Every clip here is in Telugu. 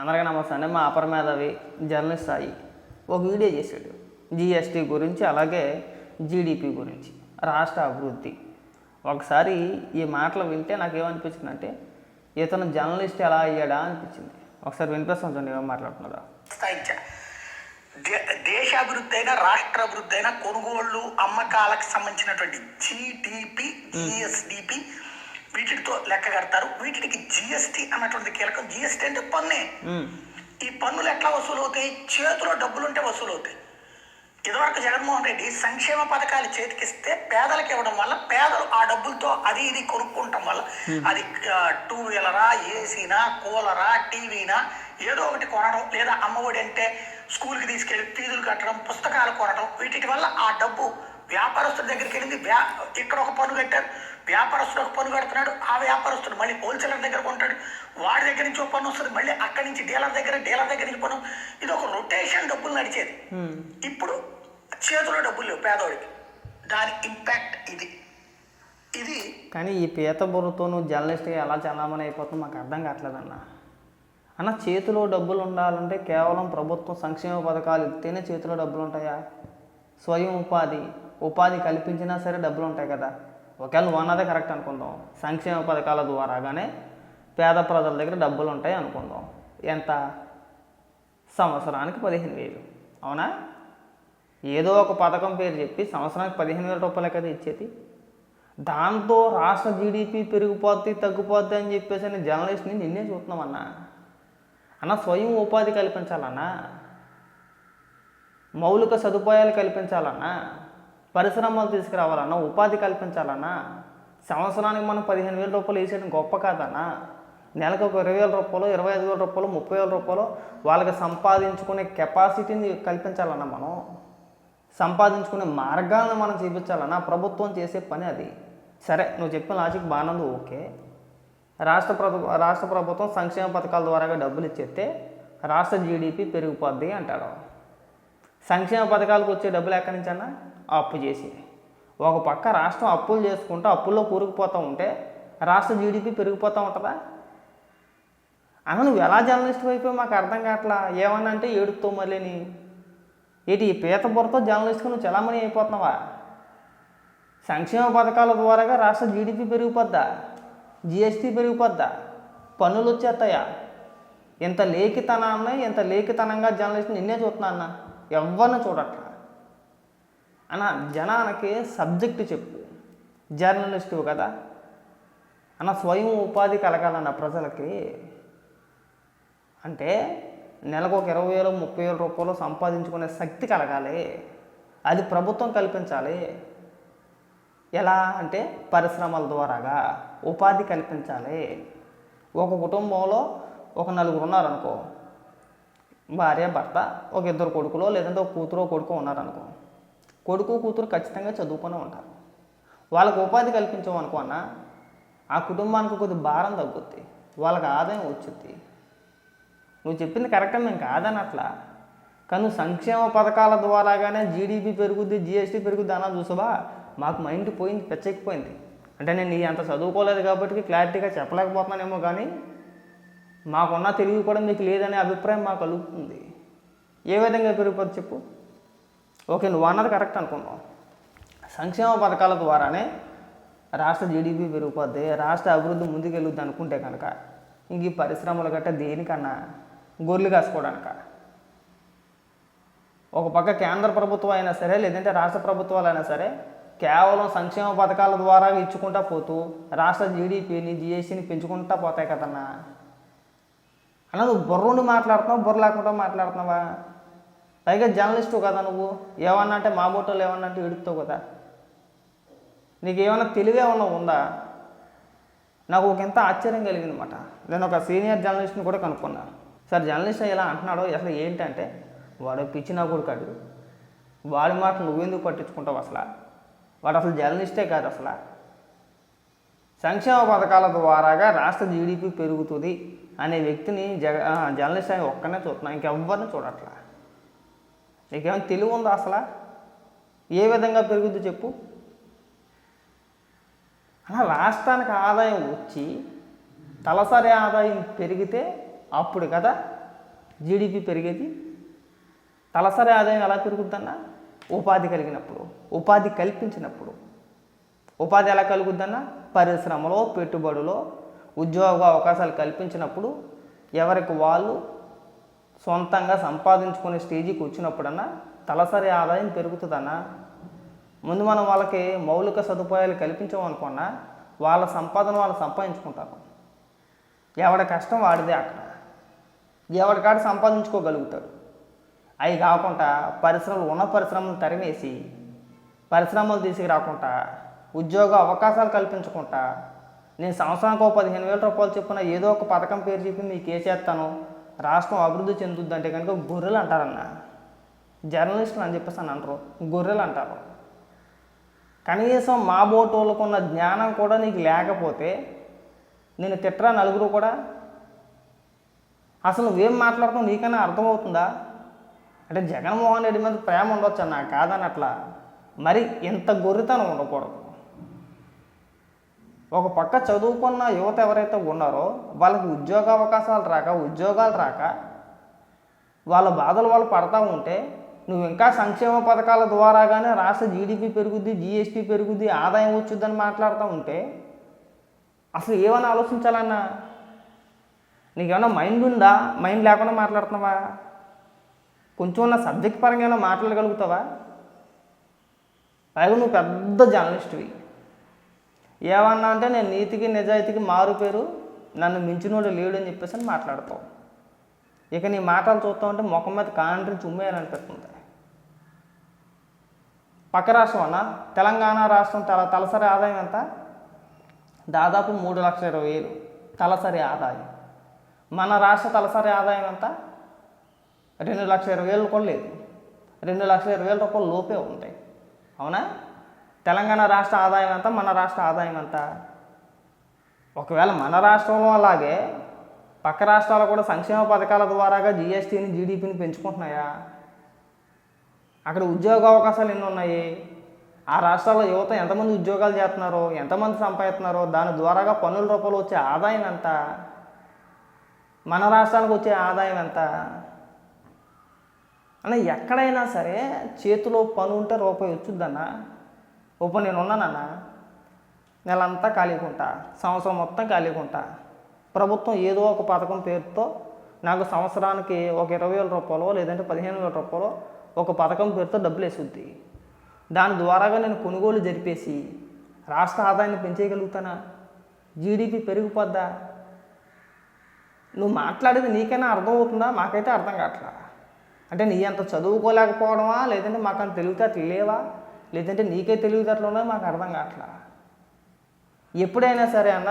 అందరికీ నమస్తే మా అపర మేధావి జర్నలిస్ట్ సాయి. ఒక వీడియో చేశాడు. జిఎస్టీ గురించి అలాగే జీడిపి గురించి రాష్ట్ర అభివృద్ధి. ఒకసారి ఈ మాటలు వింటే నాకు ఏమనిపించిందంటే ఇతను జర్నలిస్ట్ ఎలా అయ్యాడా అనిపించింది. ఒకసారి వినిపిస్తాను చూడండి ఏం మాట్లాడుతున్నారా దేశాభివృద్ధి అయినా రాష్ట్ర అభివృద్ధి అయినా కొనుగోళ్ళు అమ్మకాలకు సంబంధించినటువంటి జీడిపి జిఎస్డిపి వీటితో లెక్క కడతారు. వీటికి జిఎస్టి అన్నటువంటి కీలకం. జిఎస్టి అంటే పన్నే. ఈ పన్నులు ఎట్లా వసూలు అవుతాయి చేతిలో డబ్బులుంటే వసూలు అవుతాయి ఇదివరకు జగన్మోహన్ రెడ్డి సంక్షేమ పథకాలు చేతికిస్తే పేదలకు ఇవ్వడం వల్ల పేదలు ఆ డబ్బులతో అది ఇది కొనుక్కుంటాం వల్ల అది టూ వీలరా ఏసీనా కూలరా టీవీనా ఏదో ఒకటి కొనడం లేదా అమ్మఒడి అంటే స్కూల్కి తీసుకెళ్ళి ఫీజులు కట్టడం పుస్తకాలు కొనడం వీటి వల్ల ఆ డబ్బు వ్యాపారస్తుల దగ్గరికి వెళ్ళింది. వ్యా ఇక్కడ ఒక పన్ను కట్టారు. వ్యాపారస్తుడు ఒక పన్ను కడుతున్నాడు. ఆ వ్యాపారస్తుడు మళ్ళీ హోల్సేలర్ దగ్గర కొంటాడు. వాడి దగ్గర నుంచి ఒక పన్ను వస్తుంది. మళ్ళీ అక్కడి నుంచి డీలర్ దగ్గర డీలర్ దగ్గర నుంచి పన్ను. ఇది ఒక రొటేషన్ డబ్బులు నడిచేది. ఇప్పుడు చేతిలో డబ్బులు లేవు పేదవాడికి దాని ఇంపాక్ట్ ఇది. ఇది కానీ ఈ పీత బుర్రతో నువ్వు జర్నలిస్ట్గా ఎలా చలామణి అయిపోతుందో మాకు అర్థం కావట్లేదన్న. అన్న చేతిలో డబ్బులు ఉండాలంటే కేవలం ప్రభుత్వం సంక్షేమ పథకాలు ఇస్తేనే చేతిలో డబ్బులు ఉంటాయా? స్వయం ఉపాధి. ఉపాధి కల్పించినా సరే డబ్బులు ఉంటాయి కదా. ఒకవేళ ఉన్నదే కరెక్ట్ అనుకుందాం. సంక్షేమ పథకాల ద్వారాగానే పేద ప్రజల దగ్గర డబ్బులు ఉంటాయి అనుకుందాం. ఎంత? సంవత్సరానికి పదిహేను వేలు. అవునా? ఏదో ఒక పథకం పేరు చెప్పి సంవత్సరానికి పదిహేను వేల రూపాయలే కదా ఇచ్చేది దాంతో రాష్ట్ర జీడిపి పెరిగిపోద్ది తగ్గిపోద్ది అని చెప్పేసి నేను జర్నలిస్ట్ని నిన్నే చూస్తున్నామన్నా అన్న స్వయం ఉపాధి కల్పించాలన్నా. మౌలిక సదుపాయాలు కల్పించాలన్నా. పరిశ్రమలు తీసుకురావాలన్నా ఉపాధి కల్పించాలన్నా సంవత్సరానికి మనం పదిహేను వేల రూపాయలు వేసేయడం గొప్ప కాదన్నా నెలకు ఒక ఇరవై వేల రూపాయలు ఇరవై ఐదు వేల రూపాయలు ముప్పై వేల రూపాయలు వాళ్ళకి సంపాదించుకునే కెపాసిటీని కల్పించాలన్నా మనం సంపాదించుకునే మార్గాలను మనం చూపించాలన్నా ప్రభుత్వం చేసే పని అది. సరే నువ్వు చెప్పిన లాజిక్ బాగానందు ఓకే. రాష్ట్ర ప్రభు రాష్ట్ర ప్రభుత్వం సంక్షేమ పథకాల ద్వారా డబ్బులు ఇచ్చేస్తే రాష్ట్ర జీడిపి పెరిగిపోద్ది అంటాడు. సంక్షేమ పథకాలకు వచ్చే డబ్బులు ఎక్కడి నుంచి అన్నా అప్పు చేసి ఒక పక్క రాష్ట్రం అప్పులు చేసుకుంటూ అప్పుల్లో కూరుకుపోతూ ఉంటే రాష్ట్ర జీడిపి పెరిగిపోతూ ఉంటుందా? అన్న నువ్వు ఎలా జర్నలిస్ట్ అయిపోయి మాకు అర్థం కావట్లా? ఏమన్నా అంటే ఏడుపుతో మళ్ళీని. ఏంటి ఈ పీత బుర్రతో జర్నలిస్ట్గా నువ్వు చలామణి అయిపోతున్నావా? సంక్షేమ పథకాల ద్వారాగా రాష్ట్ర జీడిపి పెరిగిపోద్దా? జిఎస్టీ పెరిగిపోద్దా? పన్నులు వచ్చేస్తాయా? ఇంత లేఖితనాన్ని ఇంత లేఖితనంగా జర్నలిస్ట్ నిన్నే చూస్తున్నా అన్న. ఎవరిని చూడట్లా? అన్న జనానికి సబ్జెక్టు చెప్పు. జర్నలిస్టు కదా అన్న స్వయం ఉపాధి కలగాలన్న ప్రజలకి అంటే నెలకు ఒక ఇరవై వేలు ముప్పై వేల రూపాయలు సంపాదించుకునే శక్తి కలగాలి. అది ప్రభుత్వం కల్పించాలి. ఎలా అంటే పరిశ్రమల ద్వారాగా ఉపాధి కల్పించాలి. ఒక కుటుంబంలో ఒక నలుగురు ఉన్నారనుకో భార్య భర్త ఒక ఇద్దరు కొడుకులో లేదంటే ఒక కూతురు కొడుకు ఉన్నారనుకో కొడుకు కూతురు ఖచ్చితంగా చదువుకొని ఉంటారు వాళ్ళకు ఉపాధి కల్పించామనుకో ఆ కుటుంబానికి కొద్ది భారం తగ్గుద్ది వాళ్ళకి ఆదాయం వచ్చుద్ది. నువ్వు చెప్పింది కరెక్ట్ మేము కాదని అట్లా కానీ సంక్షేమ పథకాల ద్వారాగానే జీడిపి పెరుగుద్ది జిఎస్టీ పెరుగుద్ది అన్నా చూసావా? మాకు మైండ్ పోయింది పెచ్చెక్కిపోయింది. అంటే నేను నీ అంత చదువుకోలేదు కాబట్టి క్లారిటీగా చెప్పలేకపోతున్నానేమో కానీ మాకున్న తెలివి కూడా మీకు లేదనే అభిప్రాయం మాకు కలుగుతుంది. ఏ విధంగా పెరిగిపోద్ది చెప్పు? ఓకే నువ్వు అన్నది కరెక్ట్ అనుకుందాం. సంక్షేమ పథకాల ద్వారానే రాష్ట్ర జీడిపి పెరిగిపోద్ది రాష్ట్ర అభివృద్ధి ముందుకెళ్ళుద్ది అనుకుంటే కనుక ఇంక ఈ పరిశ్రమలు గట్ట దేనికన్నా గొర్రెలు కాసుకోవడానిక? ఒక పక్క కేంద్ర ప్రభుత్వం అయినా సరే లేదంటే రాష్ట్ర ప్రభుత్వాలు అయినా సరే కేవలం సంక్షేమ పథకాల ద్వారా ఇచ్చుకుంటా పోతూ రాష్ట్ర జీడిపిని జిఎస్టీని పెంచుకుంటా పోతాయి కదన్నా? అన్న బుర్రుండి మాట్లాడుతున్నావు బుర్ర లేకుండా మాట్లాడుతున్నావా? పైగా జర్నలిస్టు కదా నువ్వు. ఏమన్నా అంటే మా బోటోలు ఏమన్నా అంటే ఎడుతావు కదా. నీకు ఏమైనా తెలివి ఏమన్నా ఉందా? నాకు ఒక ఎంత ఆశ్చర్యం కలిగింది అనమాట నేను ఒక సీనియర్ జర్నలిస్ట్ని కూడా కనుక్కున్నాను సార్ జర్నలిస్ట్ ఇలా అంటున్నాడు. అసలు ఏంటంటే వాడు పిచ్చిన నా కొడుకాడు వాడి మాట నువ్వెందుకు పట్టించుకుంటావు అసలు? వాడు అసలు జర్నలిస్టే కాదు అసలు? సంక్షేమ పథకాల ద్వారాగా రాష్ట్ర జీడిపి పెరుగుతుంది అనే వ్యక్తిని జగ జర్నలిస్ట్ అని ఒక్కనే చూస్తున్నా. ఇంకెవ్వరిని చూడట్లా? నీకేమైనా తెలివి ఉందా అసలు? ఏ విధంగా పెరుగుద్ది చెప్పు. అలా రాష్ట్రానికి ఆదాయం వచ్చి తలసరి ఆదాయం పెరిగితే అప్పుడు కదా జీడిపి పెరిగేది. తలసరి ఆదాయం ఎలా పెరుగుద్దన్నా? ఉపాధి కలిగినప్పుడు ఉపాధి కల్పించినప్పుడు. ఉపాధి ఎలా కలుగుద్దన్నా? పరిశ్రమలో పెట్టుబడులో ఉద్యోగ అవకాశాలు కల్పించినప్పుడు ఎవరికి వాళ్ళు సొంతంగా సంపాదించుకునే స్టేజీకి వచ్చినప్పుడన్నా తలసరి ఆదాయం పెరుగుతుందన్నా ముందు మనం వాళ్ళకి మౌలిక సదుపాయాలు కల్పించామనుకున్నా వాళ్ళ సంపాదన వాళ్ళు సంపాదించుకుంటారు. ఎవడి కష్టం వాడిదే అక్కడ. ఎవడికాడ సంపాదించుకోగలుగుతాడు. అవి కాకుండా పరిశ్రమలు ఉన్న పరిశ్రమలు తరిమేసి పరిశ్రమలు తీసుకురాకుండా ఉద్యోగ అవకాశాలు కల్పించకుండా నేను సంవత్సరానికి ఒక పదిహేను వేల రూపాయలు చొప్పున ఏదో ఒక పథకం పేరు చెప్పి మీకు వేసేస్తాను రాష్ట్రం అభివృద్ధి చెందుద్ది అంటే కనుక గొర్రెలు అంటారన్న. జర్నలిస్టులు అని చెప్పేసి అని అంటారు గొర్రెలు అంటారు. కనీసం మా బోటోళ్ళకు ఉన్న జ్ఞానం కూడా నీకు లేకపోతే నేను తిట్టరా నలుగురు కూడా? అసలు నువ్వేం మాట్లాడుతావు నీకైనా అర్థమవుతుందా? అంటే జగన్మోహన్ రెడ్డి మీద ప్రేమ ఉండొచ్చు అన్న కాదని అట్లా మరి ఇంత గొర్రెతనం ఉండకూడదు. ఒక పక్క చదువుకున్న యువత ఎవరైతే ఉన్నారో వాళ్ళకి ఉద్యోగ అవకాశాలు రాక ఉద్యోగాలు రాక వాళ్ళ బాధలు వాళ్ళు పడతా ఉంటే నువ్వు ఇంకా సంక్షేమ పథకాల ద్వారాగానే రాష్ట్ర జీడిపి పెరుగుద్ది జిఎస్టీ పెరుగుద్ది ఆదాయం వచ్చుద్దని మాట్లాడుతూ ఉంటే అసలు ఏమైనా ఆలోచించాలన్నా? నీకేమన్నా మైండ్ ఉందా? మైండ్ లేకుండా మాట్లాడుతున్నావా? కొంచెం ఉన్న సబ్జెక్ట్ పరంగా ఏమైనా మాట్లాడగలుగుతావా? పైగా నువ్వు పెద్ద జర్నలిస్ట్వి. ఏమన్నా అంటే నేను నీతికి నిజాయితీకి మారు పేరు నన్ను మించినోడు లేడు అని చెప్పేసి అని మాట్లాడతావు. ఇక నీ మాటలు చూస్తా ఉంటే ముఖం మీద కాంట్రీ చుమ్మేయాలనిపిస్తుంది పక్క రాష్ట్రం అన్న? తెలంగాణ రాష్ట్రం తల తలసరి ఆదాయం ఎంత? దాదాపు మూడు లక్షల ఇరవై వేలు. తలసరి ఆదాయం. మన రాష్ట్ర తలసరి ఆదాయం ఎంత? రెండు లక్షల ఇరవై వేలు కూడా లేదు. రెండు లక్షల ఇరవై వేల రూపాయలు లోపే ఉంటాయి. అవునా? తెలంగాణ రాష్ట్ర ఆదాయం ఎంత మన రాష్ట్ర ఆదాయం ఎంత? ఒకవేళ మన రాష్ట్రంలో అలాగే పక్క రాష్ట్రాలు కూడా సంక్షేమ పథకాల ద్వారాగా జిఎస్టీని జీడిపిని పెంచుకుంటున్నాయా? అక్కడ ఉద్యోగ అవకాశాలు ఎన్ని ఉన్నాయి? ఆ రాష్ట్రాల్లో యువత ఎంతమంది ఉద్యోగాలు చేస్తున్నారో? ఎంతమంది సంపాదిస్తున్నారో? దాని ద్వారాగా పన్నుల రూపాయలు వచ్చే ఆదాయం ఎంత? మన రాష్ట్రానికి వచ్చే ఆదాయం ఎంత? అన్న ఎక్కడైనా సరే చేతిలో పని ఉంటే రూపాయి వచ్చుద్దన్నా ఇప్పుడు నేను ఉన్నానన్న నెలంతా ఖాళీగా సంవత్సరం మొత్తం ఖాళీగా ఉంటా ప్రభుత్వం ఏదో ఒక పథకం పేరుతో నాకు సంవత్సరానికి ఒక ఇరవై వేల రూపాయలు లేదంటే పదిహేను వేల రూపాయలు ఒక పథకం పేరుతో డబ్బులు వేసుద్ది దాని ద్వారాగా నేను కొనుగోలు జరిపేసి రాష్ట్ర ఆదాయాన్ని పెంచేయగలుగుతానా? జీడిపి పెరిగిపోద్దా? నువ్వు మాట్లాడేది నీకైనా అర్థమవుతుందా? మాకైతే అర్థం కావట్లా. అంటే నీ అంత చదువుకోలేకపోవడమా? లేదంటే మాకు అంత తెలివితేటలు లేవా? లేదంటే నీకే తెలివితేటలు మాకు అర్థం కావట్లా. ఎప్పుడైనా సరే అన్న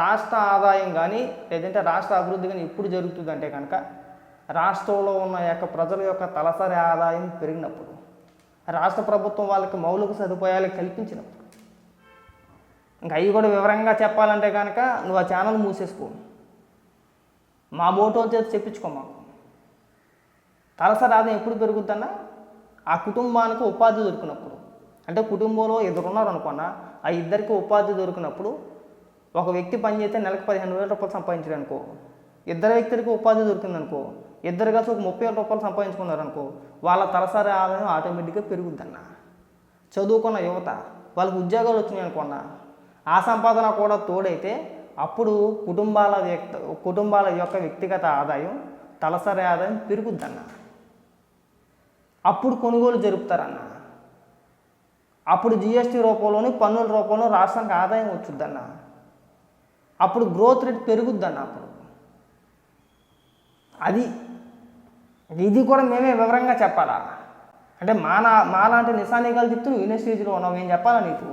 రాష్ట్ర ఆదాయం కానీ లేదంటే రాష్ట్ర అభివృద్ధి కానీ ఎప్పుడు జరుగుతుందంటే కనుక రాష్ట్రంలో ఉన్న యొక్క ప్రజల యొక్క తలసరి ఆదాయం పెరిగినప్పుడు రాష్ట్ర ప్రభుత్వం వాళ్ళకి మౌలిక సదుపాయాలు కల్పించినప్పుడు ఇంకా అవి కూడా వివరంగా చెప్పాలంటే కనుక నువ్వు ఆ ఛానల్ మూసేసుకో. మా మోటో చేసి చెప్పించుకో మాకు. తలసరి ఆదాయం ఎప్పుడు పెరుగుద్దన్నా ఆ కుటుంబానికి ఉపాధి దొరికినప్పుడు అంటే కుటుంబంలో ఇద్దరు ఉన్నారు అనుకున్నా ఆ ఇద్దరికి ఉపాధి దొరికినప్పుడు ఒక వ్యక్తి పని చేస్తే నెలకు పదిహేను వేల రూపాయలు సంపాదించారు అనుకో ఇద్దరు వ్యక్తులకి ఉపాధి దొరికిందనుకో ఇద్దరు కలిసి ఒక ముప్పై వేల రూపాయలు సంపాదించుకున్నారనుకో వాళ్ళ తలసరి ఆదాయం ఆటోమేటిక్గా పెరుగుద్దన్న. చదువుకున్న యువత వాళ్ళకి ఉద్యోగాలు వచ్చినాయి అనుకున్నా ఆ సంపాదన కూడా తోడైతే అప్పుడు కుటుంబాల వ్యక్త కుటుంబాల యొక్క వ్యక్తిగత ఆదాయం తలసరి ఆదాయం పెరుగుద్దన్న. అప్పుడు కొనుగోలు జరుపుతారన్న. అప్పుడు జిఎస్టీ రూపంలోని పన్నుల రూపంలో రాష్ట్రానికి ఆదాయం వచ్చుద్దన్న. అప్పుడు గ్రోత్ రేట్ పెరుగుద్దన్న అప్పుడు. అది ఇది కూడా మేమే వివరంగా చెప్పాలా? అంటే మా నా మాలాంటి నిశానిగాలు చెప్తూ యూనివర్సిటీలో ఉన్నాం ఉన్నావు ఏం చెప్పాలా నీకు?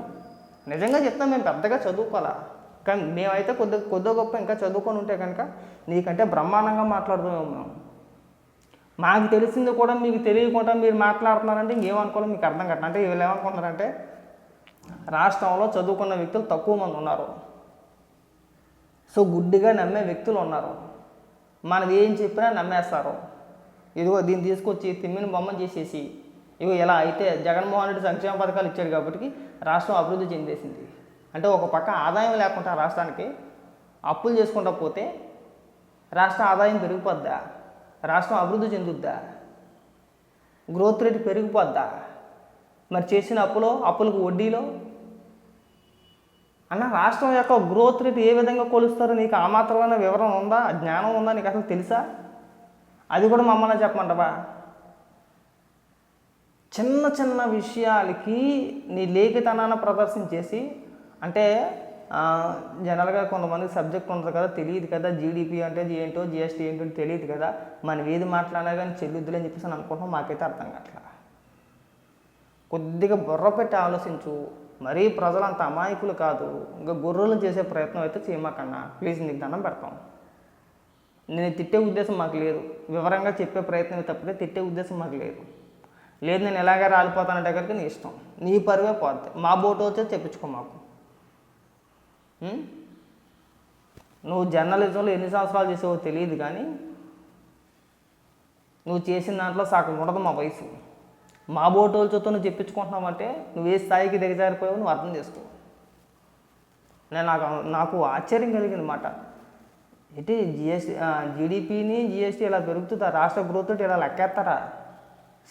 నిజంగా చెప్తాం మేము పెద్దగా చదువుకోవాలా? కానీ మేమైతే కొద్ది కొద్దిగా గొప్ప ఇంకా చదువుకొని ఉంటే కనుక నీకంటే బ్రహ్మాండంగా మాట్లాడుతున్నాం మేము. మాకు తెలిసింది కూడా మీకు తెలియకుండా మీరు మాట్లాడుతున్నారంటే ఇంకేమనుకోవాలి మీకు అర్థం కట్ట అంటే వీళ్ళు ఏమనుకుంటున్నారంటే రాష్ట్రంలో చదువుకున్న వ్యక్తులు తక్కువ మంది ఉన్నారు. సో గుడ్డిగా నమ్మే వ్యక్తులు ఉన్నారు. మనం ఏం చెప్పినా నమ్మేస్తారు. ఇదిగో దీన్ని తీసుకొచ్చి తిమ్మిని బొమ్మను చేసేసి ఇవి ఇలా అయితే జగన్మోహన్ రెడ్డి సంక్షేమ పథకాలు ఇచ్చాడు కాబట్టి రాష్ట్రం అభివృద్ధి చెందేసింది. అంటే ఒక పక్క ఆదాయం లేకుండా రాష్ట్రానికి అప్పులు చేసుకుంటా పోతే రాష్ట్ర ఆదాయం పెరిగిపోద్దా? రాష్ట్రం అభివృద్ధి చెందుద్దా? Growth rate పెరిగిపోద్దా? మరి చేసిన అప్పులో అప్పులకు వడ్డీలో? అన్న రాష్ట్రం యొక్క గ్రోత్ రేట్ ఏ విధంగా కొలుస్తారో? నీకు ఆ మాత్రమైన వివరణ ఉందా? జ్ఞానం ఉందా? నీకు అసలు తెలుసా? అది కూడా మమ్మల్ని చెప్పమంటవా? చిన్న చిన్న విషయాలకి నీ లేఖితనాన్ని ప్రదర్శించేసి అంటే జనరల్గా కొంతమందికి సబ్జెక్ట్ ఉంటుంది కదా తెలియదు కదా జీడిపి అంటే ఏంటో జిఎస్టీ ఏంటో తెలియదు కదా మనం ఏది మాట్లాడినా కానీ చెల్లుద్దులు అని చెప్పేసి అని అనుకుంటున్నాం మాకైతే అర్థం కావట్లా. కొద్దిగా బుర్ర పెట్టి ఆలోచించు. మరీ ప్రజలు అంత అమాయకులు కాదు. ఇంకా గొర్రెలు చేసే ప్రయత్నం అయితే చేయమాకన్నా. ప్లీజ్ నీకు దండం పెడతాం. నేను తిట్టే ఉద్దేశం మాకు లేదు. వివరంగా చెప్పే ప్రయత్నం తప్పితే తిట్టే ఉద్దేశం మాకు లేదు. లేదు నేను ఎలాగ రాలిపోతానంటే కనుక నీ ఇష్టం. నీ పరువే పోద్ది. మా బోటు వచ్చేది చెప్పించుకో మాకు. Hmm? నువ్వు జర్నలిజంలో ఎన్ని సంవత్సరాలు చేసావో తెలియదు కానీ నువ్వు చేసిన దాంట్లో సగం ఉండదు మా వయసు. మా బోటోల్చోతో నువ్వు చెప్పించుకుంటున్నావంటే నువ్వు ఏ స్థాయికి దిగజారిపోయావు నువ్వు అర్థం చేసుకో. నేను నాకు నాకు ఆశ్చర్యం కలిగింది మాట ఏంటి జిఎస్టీ జీడిపిని జిఎస్టీ ఇలా పెరుగుతుందా? రాష్ట్ర గ్రోత్ ఇలా లెక్కేస్తారా?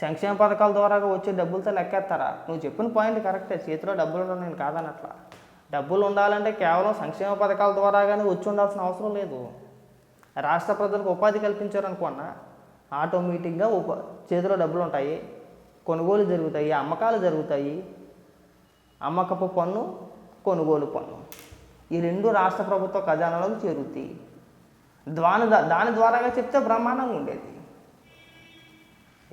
సంక్షేమ పథకాల ద్వారా వచ్చే డబ్బులతో లెక్కేస్తారా? నువ్వు చెప్పిన పాయింట్ కరెక్టే చేతిలో డబ్బులు నేను నేను కాదనట్లా. డబ్బులు ఉండాలంటే కేవలం సంక్షేమ పథకాల ద్వారా కానీ వచ్చి ఉండాల్సిన అవసరం లేదు. రాష్ట్ర ప్రజలకు ఉపాధి కల్పించారనుకున్న ఆటోమేటిక్గా ఉప చేతిలో డబ్బులు ఉంటాయి కొనుగోలు జరుగుతాయి అమ్మకాలు జరుగుతాయి. అమ్మకపు పన్ను కొనుగోలు పన్ను. ఈ రెండు రాష్ట్ర ప్రభుత్వ ఖజానాలకు చేరుతాయి దాని దాని ద్వారాగా చెప్తే బ్రహ్మాండంగా ఉండేది.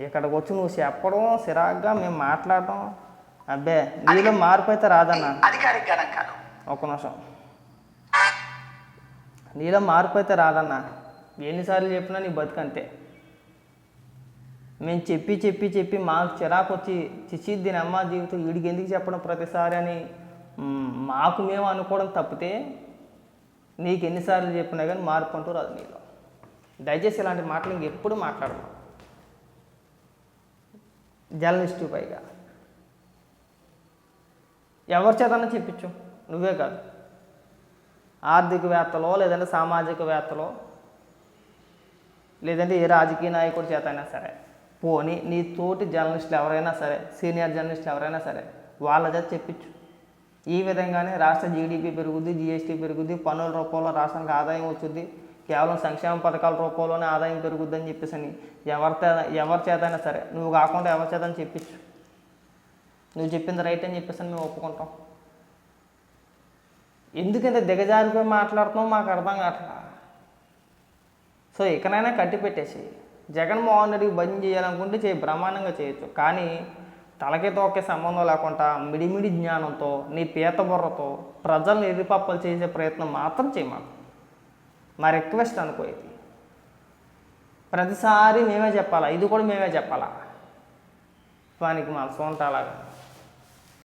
ఇక్కడికి వచ్చి నువ్వు చెప్పడం సిరాగ్గా మేము మాట్లాడటం అబ్బే నీలో మార్పు అయితే రాదన్న. అధికారిక ఒక్క నిమిషం. నీలో మార్పు అయితే రాదన్న. ఎన్నిసార్లు చెప్పినా నీ బతుకంతే మేము చెప్పి చెప్పి చెప్పి మాకు చిరాకు వచ్చి చిచి దీని అమ్మ జీవితం వీడికి ఎందుకు చెప్పడం ప్రతిసారి అని మాకు మేము అనుకోవడం తప్పితే నీకు ఎన్నిసార్లు చెప్పినా కానీ మార్పు అంటూ రాదు నీలో. దయచేసి ఇలాంటి మాటలు ఇంకెప్పుడు మాట్లాడము. జర్నలిస్టు పైగా. ఎవరి చేతన్నా చెప్పించు. నువ్వే కాదు. ఆర్థికవేత్తలో లేదంటే సామాజికవేత్తలో లేదంటే ఏ రాజకీయ నాయకుడి చేత అయినా సరే. పోనీ నీ తోటి జర్నలిస్టులు ఎవరైనా సరే సీనియర్ జర్నలిస్టులు ఎవరైనా సరే వాళ్ళ చేత చెప్పించు. ఈ విధంగానే రాష్ట్ర జీడిపి పెరుగుద్ది జిఎస్టీ పెరుగుద్ది పన్నుల రూపంలో రాష్ట్రానికి ఆదాయం వచ్చుద్ది. కేవలం సంక్షేమ పథకాల రూపంలోనే ఆదాయం పెరుగుద్దని చెప్పేసి అని ఎవరితో ఎవరి చేతైనా సరే నువ్వు కాకుండా ఎవరి చేత అని చెప్పించు. నువ్వు చెప్పింది రైట్ అని చెప్పేసి మేము ఒప్పుకుంటాం. ఎందుకంత దిగజారిపోయి మాట్లాడుతున్నావు మాకు అర్థం కావట్లా? సో ఇకనైనా కట్టి పెట్టేసి జగన్మోహన్ రెడ్డికి బంద్ చేయాలనుకుంటే చేయి బ్రహ్మాండంగా చేయొచ్చు. కానీ తలకి తోకే సంబంధం లేకుండా మిడిమిడి జ్ఞానంతో నీ పీత బుర్రతో ప్రజల్ని ఎదిపప్పలు చేసే ప్రయత్నం మాత్రం చేయమాకు మా రిక్వెస్ట్ అనుకో ఇది ప్రతిసారి మేమే చెప్పాలా? ఇది కూడా మేమే చెప్పాలా? దానికి మా సొంత అలాగా.